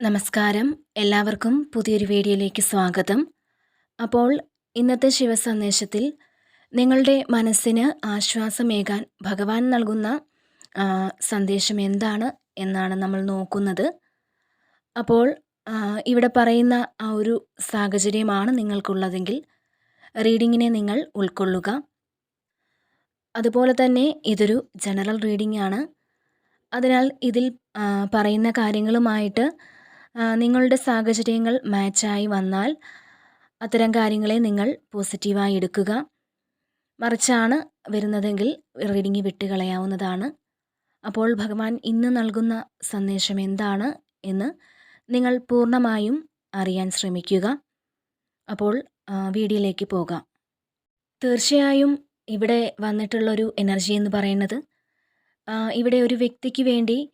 നമസ്കാരം. എല്ലാവർക്കും പുതിയൊരു വീഡിയോയിലേക്ക് സ്വാഗതം. അപ്പോൾ ഇന്നത്തെ ശിവസന്ദേശത്തിൽ നിങ്ങളുടെ മനസ്സിന് ആശ്വാസമേകാൻ ഭഗവാൻ നൽകുന്ന സന്ദേശം എന്താണ് എന്നാണ് നമ്മൾ നോക്കുന്നത്. അപ്പോൾ ഇവിടെ പറയുന്ന ആ ഒരു സാഹചര്യമാണ് നിങ്ങൾക്കുള്ളതെങ്കിൽ റീഡിങ്ങിനെ നിങ്ങൾ ഉൾക്കൊള്ളുക. അതുപോലെ തന്നെ ഇതൊരു ജനറൽ റീഡിംഗ് ആണ് അതിനാൽ ഇതിൽ പറയുന്ന കാര്യങ്ങളുമായിട്ട് നിങ്ങളുടെ സാഹചര്യങ്ങൾ മാച്ചായി വന്നാൽ അത്തരം കാര്യങ്ങളെ നിങ്ങൾ പോസിറ്റീവായി എടുക്കുക. മറിച്ചാണ് വരുന്നതെങ്കിൽ റീഡിങ് വിട്ടുകളയാവുന്നതാണ്. അപ്പോൾ ഭഗവാൻ ഇന്ന് നൽകുന്ന സന്ദേശം എന്താണ് എന്ന് നിങ്ങൾ പൂർണമായും അറിയാൻ ശ്രമിക്കുക. അപ്പോൾ വീഡിയോയിലേക്ക് പോകാം. തീർച്ചയായും ഇവിടെ വന്നിട്ടുള്ളൊരു എനർജി എന്ന് പറയുന്നത് ഇവിടെ ഒരു വ്യക്തിക്ക് വേണ്ടി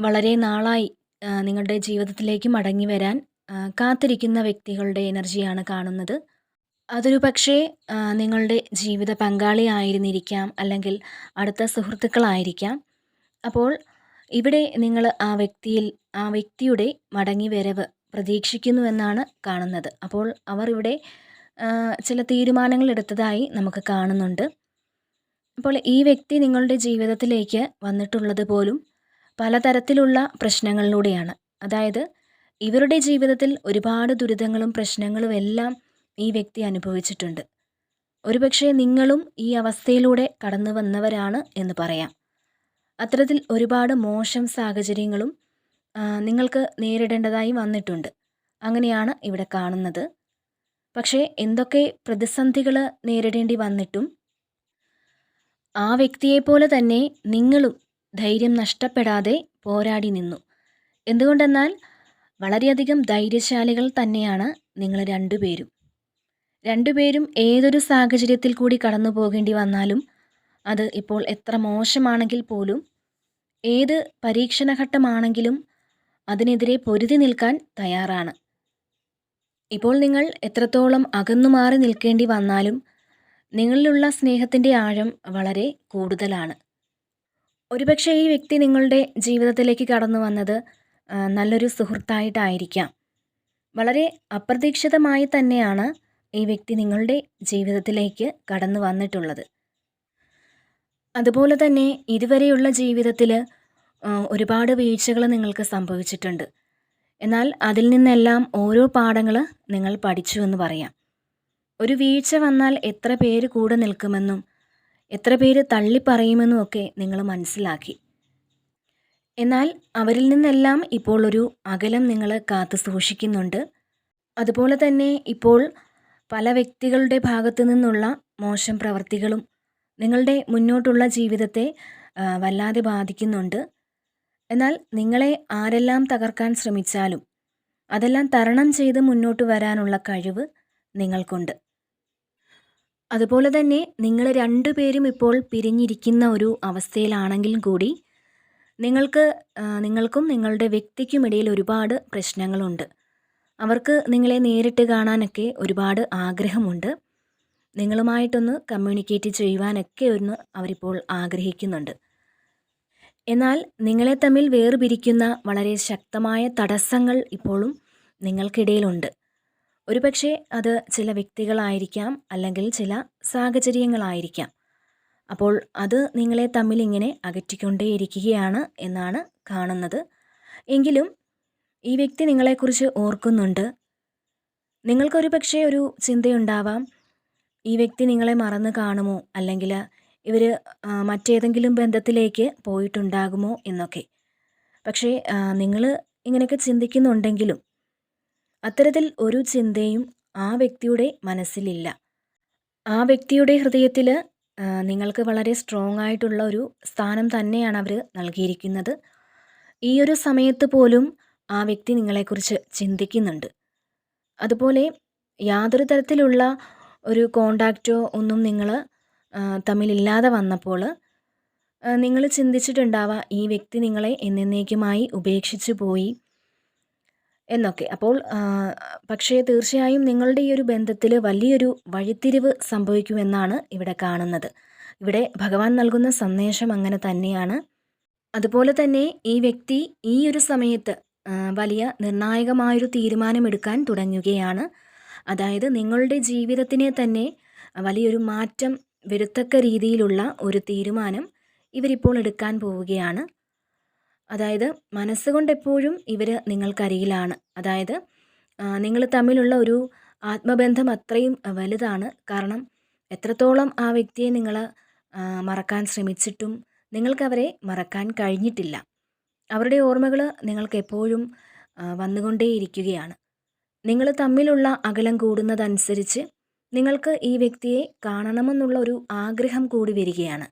വളരെ നാളായി നിങ്ങളുടെ ജീവിതത്തിലേക്ക് മടങ്ങി വരാൻ കാത്തിരിക്കുന്ന വ്യക്തികളുടെ എനർജിയാണ് കാണുന്നത്. അതൊരു പക്ഷേ നിങ്ങളുടെ ജീവിത പങ്കാളി ആയിരുന്നിരിക്കാം അല്ലെങ്കിൽ അടുത്ത സുഹൃത്തുക്കളായിരിക്കാം. അപ്പോൾ ഇവിടെ നിങ്ങൾ ആ വ്യക്തിയിൽ ആ വ്യക്തിയുടെ മടങ്ങി വരവ് പ്രതീക്ഷിക്കുന്നുവെന്നാണ് കാണുന്നത്. അപ്പോൾ അവർ ഇവിടെ ചില തീരുമാനങ്ങൾ എടുത്തതായി നമുക്ക് കാണുന്നുണ്ട്. അപ്പോൾ ഈ വ്യക്തി നിങ്ങളുടെ ജീവിതത്തിലേക്ക് വന്നിട്ടുള്ളത് പോലും പലതരത്തിലുള്ള പ്രശ്നങ്ങളിലൂടെയാണ്. അതായത് ഇവരുടെ ജീവിതത്തിൽ ഒരുപാട് ദുരിതങ്ങളും പ്രശ്നങ്ങളും എല്ലാം ഈ വ്യക്തി അനുഭവിച്ചിട്ടുണ്ട്. ഒരുപക്ഷെ നിങ്ങളും ഈ അവസ്ഥയിലൂടെ കടന്നു വന്നവരാണ് എന്ന് പറയാം. അത്തരത്തിൽ ഒരുപാട് മോശം സാഹചര്യങ്ങളും നിങ്ങൾക്ക് നേരിടേണ്ടതായി വന്നിട്ടുണ്ട്. അങ്ങനെയാണ് ഇവിടെ കാണുന്നത്. പക്ഷേ എന്തൊക്കെ പ്രതിസന്ധികൾ നേരിടേണ്ടി വന്നിട്ടും ആ വ്യക്തിയെപ്പോലെ തന്നെ നിങ്ങളും ധൈര്യം നഷ്ടപ്പെടാതെ പോരാടി നിന്നു. എന്തുകൊണ്ടെന്നാൽ വളരെയധികം ധൈര്യശാലികൾ തന്നെയാണ് നിങ്ങൾ രണ്ടുപേരും. രണ്ടുപേരും ഏതൊരു സാഹചര്യത്തിൽ കൂടി കടന്നു പോകേണ്ടി വന്നാലും അത് ഇപ്പോൾ എത്ര മോശമാണെങ്കിൽ പോലും ഏത് പരീക്ഷണഘട്ടമാണെങ്കിലും അതിനെതിരെ പൊരുതി നിൽക്കാൻ തയ്യാറാണ്. ഇപ്പോൾ നിങ്ങൾ എത്രത്തോളം അകന്നു മാറി നിൽക്കേണ്ടി വന്നാലും നിങ്ങളിലുള്ള സ്നേഹത്തിന്റെ ആഴം വളരെ കൂടുതലാണ്. ഒരുപക്ഷെ ഈ വ്യക്തി നിങ്ങളുടെ ജീവിതത്തിലേക്ക് കടന്നു വന്നത് നല്ലൊരു സുഹൃത്തായിട്ടായിരിക്കാം. വളരെ അപ്രതീക്ഷിതമായി തന്നെയാണ് ഈ വ്യക്തി നിങ്ങളുടെ ജീവിതത്തിലേക്ക് കടന്നു വന്നിട്ടുള്ളത്. അതുപോലെ തന്നെ ഇതുവരെയുള്ള ജീവിതത്തിൽ ഒരുപാട് വീഴ്ചകൾ നിങ്ങൾക്ക് സംഭവിച്ചിട്ടുണ്ട്. എന്നാൽ അതിൽ നിന്നെല്ലാം ഓരോ പാഠങ്ങൾ നിങ്ങൾ പഠിച്ചു എന്ന് പറയാം. ഒരു വീഴ്ച വന്നാൽ എത്ര പേര് കൂടെ നിൽക്കുമെന്നും എത്ര പേര് തള്ളിപ്പറയുമെന്നും ഒക്കെ നിങ്ങൾ മനസ്സിലാക്കി. എന്നാൽ അവരിൽ നിന്നെല്ലാം ഇപ്പോൾ ഒരു അകലം നിങ്ങൾ കാത്തു സൂക്ഷിക്കുന്നുണ്ട്. അതുപോലെ തന്നെ ഇപ്പോൾ പല വ്യക്തികളുടെ ഭാഗത്തു നിന്നുള്ള മോശം പ്രവർത്തികളും നിങ്ങളുടെ മുന്നോട്ടുള്ള ജീവിതത്തെ വല്ലാതെ ബാധിക്കുന്നുണ്ട്. എന്നാൽ നിങ്ങളെ ആരെല്ലാം തകർക്കാൻ ശ്രമിച്ചാലും അതെല്ലാം തരണം ചെയ്ത് മുന്നോട്ട് വരാനുള്ള കഴിവ് നിങ്ങൾക്കുണ്ട്. അതുപോലെ തന്നെ നിങ്ങൾ രണ്ടുപേരും ഇപ്പോൾ പിരിഞ്ഞിരിക്കുന്ന ഒരു അവസ്ഥയിലാണെങ്കിലും കൂടി നിങ്ങൾക്ക് നിങ്ങൾക്കും നിങ്ങളുടെ വ്യക്തിക്കുമിടയിൽ ഒരുപാട് പ്രശ്നങ്ങളുണ്ട്. അവർക്ക് നിങ്ങളെ നേരിട്ട് കാണാനൊക്കെ ഒരുപാട് ആഗ്രഹമുണ്ട്. നിങ്ങളുമായിട്ടൊന്ന് കമ്മ്യൂണിക്കേറ്റ് ചെയ്യുവാനൊക്കെ ഒന്ന് അവരിപ്പോൾ ആഗ്രഹിക്കുന്നുണ്ട്. എന്നാൽ നിങ്ങളെ തമ്മിൽ വേർപിരിക്കുന്ന വളരെ ശക്തമായ തടസ്സങ്ങൾ ഇപ്പോഴും നിങ്ങൾക്കിടയിലുണ്ട്. ഒരുപക്ഷെ അത് ചില വ്യക്തികളായിരിക്കാം അല്ലെങ്കിൽ ചില സാഹചര്യങ്ങളായിരിക്കാം. അപ്പോൾ അത് നിങ്ങളെ തമ്മിൽ ഇങ്ങനെ അകറ്റിക്കൊണ്ടേയിരിക്കുകയാണ് എന്നാണ് കാണുന്നത്. എങ്കിലും ഈ വ്യക്തി നിങ്ങളെക്കുറിച്ച് ഓർക്കുന്നുണ്ട്. നിങ്ങൾക്കൊരു പക്ഷേ ഒരു ചിന്തയുണ്ടാവാം. ഈ വ്യക്തി നിങ്ങളെ മറന്നു കാണുമോ? അല്ലെങ്കിൽ ഇവർ മറ്റേതെങ്കിലും ബന്ധത്തിലേക്ക് പോയിട്ടുണ്ടാകുമോ എന്നൊക്കെ. പക്ഷേ നിങ്ങൾ ഇങ്ങനെയൊക്കെ ചിന്തിക്കുന്നുണ്ടെങ്കിലും അത്തരത്തിൽ ഒരു ചിന്തയും ആ വ്യക്തിയുടെ മനസ്സിലില്ല. ആ വ്യക്തിയുടെ ഹൃദയത്തിൽ നിങ്ങൾക്ക് വളരെ സ്ട്രോങ് ആയിട്ടുള്ള ഒരു സ്ഥാനം തന്നെയാണ് അവർ നൽകിയിരിക്കുന്നത്. ഈ ഒരു സമയത്ത് പോലും ആ വ്യക്തി നിങ്ങളെക്കുറിച്ച് ചിന്തിക്കുന്നുണ്ട്. അതുപോലെ യാതൊരു തരത്തിലുള്ള ഒരു കോണ്ടാക്റ്റോ ഒന്നും നിങ്ങൾ തമ്മിലില്ലാതെ വന്നപ്പോൾ നിങ്ങൾ ചിന്തിച്ചിട്ടുണ്ടാവുക ഈ വ്യക്തി നിങ്ങളെ എന്നേക്കുമായി ഉപേക്ഷിച്ചു പോയി. എന്നൊക്കെ. അപ്പോൾ പക്ഷേ തീർച്ചയായും നിങ്ങളുടെ ഈ ഒരു ബന്ധത്തിൽ വലിയൊരു വഴിത്തിരിവ് സംഭവിക്കുമെന്നാണ് ഇവിടെ കാണുന്നത്. ഇവിടെ ഭഗവാൻ നൽകുന്ന സന്ദേശം അങ്ങനെ തന്നെയാണ്. അതുപോലെ തന്നെ ഈ വ്യക്തി ഈ ഒരു സമയത്ത് വലിയ നിർണായകമായൊരു തീരുമാനമെടുക്കാൻ തുടങ്ങുകയാണ്. അതായത് നിങ്ങളുടെ ജീവിതത്തിനെ തന്നെ വലിയൊരു മാറ്റം വരുത്തക്ക രീതിയിലുള്ള ഒരു തീരുമാനം ഇവരിപ്പോൾ എടുക്കാൻ പോവുകയാണ്. അതായത് മനസ്സുകൊണ്ട് എപ്പോഴും ഇവർ നിങ്ങൾക്കരികിലാണ്. അതായത് നിങ്ങൾ തമ്മിലുള്ള ഒരു ആത്മബന്ധം അത്രയും വലുതാണ്. കാരണം എത്രത്തോളം ആ വ്യക്തിയെ നിങ്ങൾ മറക്കാൻ ശ്രമിച്ചിട്ടും നിങ്ങൾക്കവരെ മറക്കാൻ കഴിഞ്ഞിട്ടില്ല. അവരുടെ ഓർമ്മകൾ നിങ്ങൾക്ക് എപ്പോഴും വന്നുകൊണ്ടേയിരിക്കുകയാണ്. നിങ്ങൾ തമ്മിലുള്ള അകലം കൂടുന്നതനുസരിച്ച് നിങ്ങൾക്ക് ഈ വ്യക്തിയെ കാണണമെന്നുള്ള ഒരു ആഗ്രഹം കൂടി വരികയാണ്.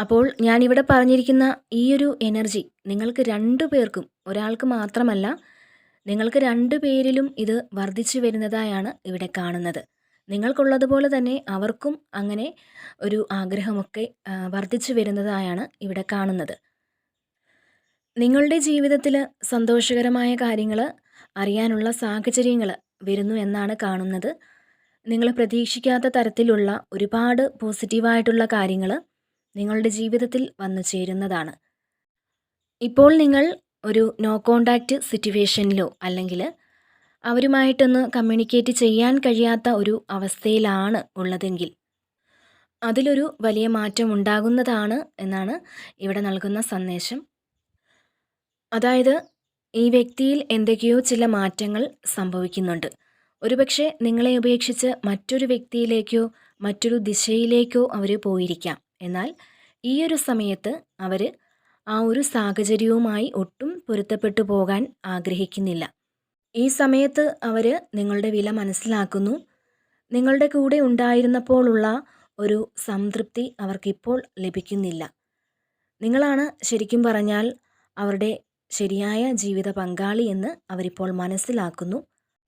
അപ്പോൾ ഞാനിവിടെ പറഞ്ഞിരിക്കുന്ന ഈ ഒരു എനർജി നിങ്ങൾക്ക് രണ്ടു പേർക്കും ഒരാൾക്ക് മാത്രമല്ല നിങ്ങൾക്ക് രണ്ടു പേരിലും ഇത് വർദ്ധിച്ചു വരുന്നതായാണ് ഇവിടെ കാണുന്നത്. നിങ്ങൾക്കുള്ളതുപോലെ തന്നെ അവർക്കും അങ്ങനെ ഒരു ആഗ്രഹമൊക്കെ വർദ്ധിച്ചു വരുന്നതായാണ് ഇവിടെ കാണുന്നത്. നിങ്ങളുടെ ജീവിതത്തിൽ സന്തോഷകരമായ കാര്യങ്ങൾ അറിയാനുള്ള സാഹചര്യങ്ങൾ വരുന്നു എന്നാണ് കാണുന്നത്. നിങ്ങൾ പ്രതീക്ഷിക്കാത്ത തരത്തിലുള്ള ഒരുപാട് പോസിറ്റീവായിട്ടുള്ള കാര്യങ്ങൾ നിങ്ങളുടെ ജീവിതത്തിൽ വന്നു ചേരുന്നതാണ്. ഇപ്പോൾ നിങ്ങൾ ഒരു നോ കോണ്ടാക്റ്റ് സിറ്റുവേഷനിലോ അല്ലെങ്കിൽ അവരുമായിട്ടൊന്ന് കമ്മ്യൂണിക്കേറ്റ് ചെയ്യാൻ കഴിയാത്ത ഒരു അവസ്ഥയിലാണ് ഉള്ളതെങ്കിൽ അതിലൊരു വലിയ മാറ്റം ഉണ്ടാകുന്നതാണ് എന്നാണ് ഇവിടെ നൽകുന്ന സന്ദേശം. അതായത് ഈ വ്യക്തിയിൽ എന്തൊക്കെയോ ചില മാറ്റങ്ങൾ സംഭവിക്കുന്നുണ്ട്. ഒരുപക്ഷെ നിങ്ങളെ ഉപേക്ഷിച്ച് മറ്റൊരു വ്യക്തിയിലേക്കോ മറ്റൊരു ദിശയിലേക്കോ അവർ പോയിരിക്കാം. എന്നാൽ ഈ ഒരു സമയത്ത് അവർ ആ ഒരു സാഹചര്യവുമായി ഒട്ടും പൊരുത്തപ്പെട്ടു പോകാൻ ആഗ്രഹിക്കുന്നില്ല. ഈ സമയത്ത് അവർ നിങ്ങളുടെ വില മനസ്സിലാക്കുന്നു. നിങ്ങളുടെ കൂടെ ഉണ്ടായിരുന്നപ്പോഴുള്ള ഒരു സംതൃപ്തി അവർക്കിപ്പോൾ ലഭിക്കുന്നില്ല. നിങ്ങളാണ് ശരിക്കും പറഞ്ഞാൽ അവരുടെ ശരിയായ ജീവിത പങ്കാളി എന്ന് അവരിപ്പോൾ മനസ്സിലാക്കുന്നു.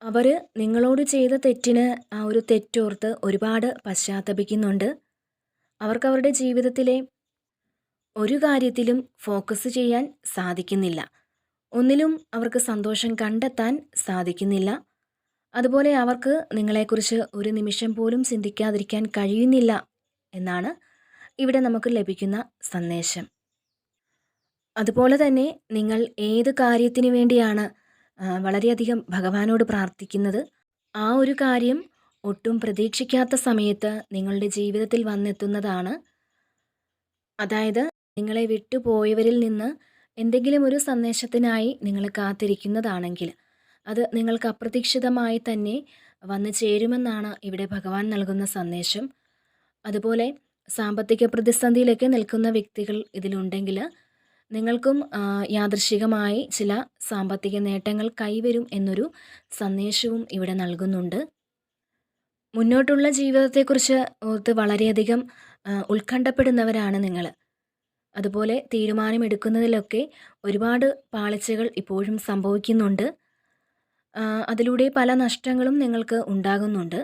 അവർ നിങ്ങളോട് ചെയ്ത തെറ്റിന് ആ ഒരു തെറ്റോർത്ത് ഒരുപാട് പശ്ചാത്തപിക്കുന്നുണ്ട്. അവർക്ക് അവരുടെ ജീവിതത്തിലെ ഒരു കാര്യത്തിലും ഫോക്കസ് ചെയ്യാൻ സാധിക്കുന്നില്ല. ഒന്നിലും അവർക്ക് സന്തോഷം കണ്ടെത്താൻ സാധിക്കുന്നില്ല. അതുപോലെ അവർക്ക് നിങ്ങളെക്കുറിച്ച് ഒരു നിമിഷം പോലും ചിന്തിക്കാതിരിക്കാൻ കഴിയുന്നില്ല എന്നാണ് ഇവിടെ നമുക്ക് ലഭിക്കുന്ന സന്ദേശം. അതുപോലെ തന്നെ നിങ്ങൾ ഏത് കാര്യത്തിന് വേണ്ടിയാണ് വളരെയധികം ഭഗവാനോട് പ്രാർത്ഥിക്കുന്നത് ആ ഒരു കാര്യം ഒട്ടും പ്രതീക്ഷിക്കാത്ത സമയത്ത് നിങ്ങളുടെ ജീവിതത്തിൽ വന്നെത്തുന്നതാണ്. അതായത് നിങ്ങളെ വിട്ടുപോയവരിൽ നിന്ന് എന്തെങ്കിലും ഒരു സന്ദേശത്തിനായി നിങ്ങൾ കാത്തിരിക്കുന്നതാണെങ്കിൽ അത് നിങ്ങൾക്ക് അപ്രതീക്ഷിതമായി തന്നെ വന്നു ചേരുമെന്നാണ് ഇവിടെ ഭഗവാൻ നൽകുന്ന സന്ദേശം. അതുപോലെ സാമ്പത്തിക പ്രതിസന്ധിയിലൊക്കെ നിൽക്കുന്ന വ്യക്തികൾ ഇതിലുണ്ടെങ്കിൽ നിങ്ങൾക്കും യാദൃശികമായി ചില സാമ്പത്തിക നേട്ടങ്ങൾ കൈവരും എന്നൊരു സന്ദേശവും ഇവിടെ നൽകുന്നുണ്ട്. മുന്നോട്ടുള്ള ജീവിതത്തെക്കുറിച്ച് ഓർത്ത് വളരെയധികം ഉത്കണ്ഠപ്പെടുന്നവരാണ് നിങ്ങൾ അതുപോലെ തീരുമാനമെടുക്കുന്നതിലൊക്കെ ഒരുപാട് പാളിച്ചകൾ ഇപ്പോഴും സംഭവിക്കുന്നുണ്ട്. അതിലൂടെ പല നഷ്ടങ്ങളും നിങ്ങൾക്ക് ഉണ്ടാകുന്നുണ്ട്.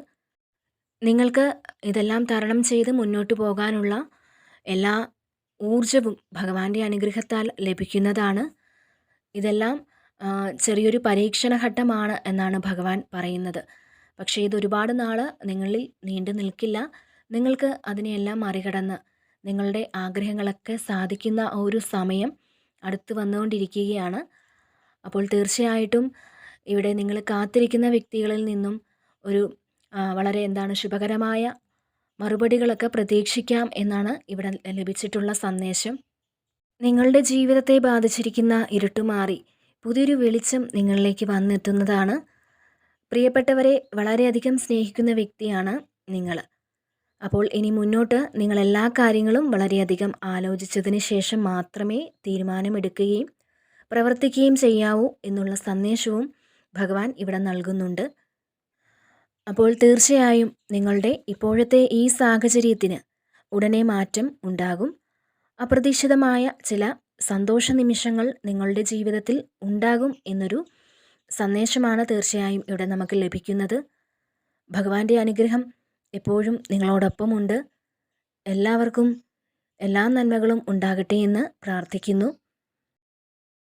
നിങ്ങൾക്ക് ഇതെല്ലാം തരണം ചെയ്ത് മുന്നോട്ട് പോകാനുള്ള എല്ലാ ഊർജവും ഭഗവാന്റെ അനുഗ്രഹത്താൽ ലഭിക്കുന്നതാണ്. ഇതെല്ലാം ചെറിയൊരു പരീക്ഷണഘട്ടമാണ് എന്നാണ് ഭഗവാൻ പറയുന്നത്. പക്ഷേ ഇത് ഒരുപാട് നാൾ നിങ്ങളിൽ നീണ്ടു നിൽക്കില്ല. നിങ്ങൾക്ക് അതിനെയെല്ലാം മറികടന്ന് നിങ്ങളുടെ ആഗ്രഹങ്ങളൊക്കെ സാധിക്കുന്ന ഒരു സമയം അടുത്ത് വന്നുകൊണ്ടിരിക്കുകയാണ്. അപ്പോൾ തീർച്ചയായിട്ടും ഇവിടെ നിങ്ങൾ കാത്തിരിക്കുന്ന വ്യക്തികളിൽ നിന്നും ഒരു വളരെ എന്താണ് ശുഭകരമായ മറുപടികളൊക്കെ പ്രതീക്ഷിക്കാം എന്നാണ് ഇവിടെ ലഭിച്ചിട്ടുള്ള സന്ദേശം. നിങ്ങളുടെ ജീവിതത്തെ ബാധിച്ചിരിക്കുന്ന ഇരുട്ടുമാറി പുതിയൊരു വെളിച്ചം നിങ്ങളിലേക്ക് വന്നെത്തുന്നതാണ്. പ്രിയപ്പെട്ടവരെ വളരെയധികം സ്നേഹിക്കുന്ന വ്യക്തിയാണ് നിങ്ങൾ അപ്പോൾ ഇനി മുന്നോട്ട് നിങ്ങൾ എല്ലാ കാര്യങ്ങളും വളരെയധികം ആലോചിച്ചതിന് ശേഷം മാത്രമേ തീരുമാനമെടുക്കുകയും പ്രവർത്തിക്കുകയും ചെയ്യാവൂ എന്നുള്ള സന്ദേശവും ഭഗവാൻ ഇവിടെ നൽകുന്നുണ്ട്. അപ്പോൾ തീർച്ചയായും നിങ്ങളുടെ ഇപ്പോഴത്തെ ഈ സാഹചര്യത്തിന് ഉടനെ മാറ്റം ഉണ്ടാകും. അപ്രതീക്ഷിതമായ ചില സന്തോഷ നിമിഷങ്ങൾ നിങ്ങളുടെ ജീവിതത്തിൽ ഉണ്ടാകും എന്നൊരു സന്ദേശമാണ് തീർച്ചയായും ഇവിടെ നമുക്ക് ലഭിക്കുന്നത്. ഭഗവാന്റെ അനുഗ്രഹം എപ്പോഴും നിങ്ങളോടൊപ്പമുണ്ട്. എല്ലാവർക്കും എല്ലാ നന്മകളും ഉണ്ടാകട്ടെ എന്ന് പ്രാർത്ഥിക്കുന്നു.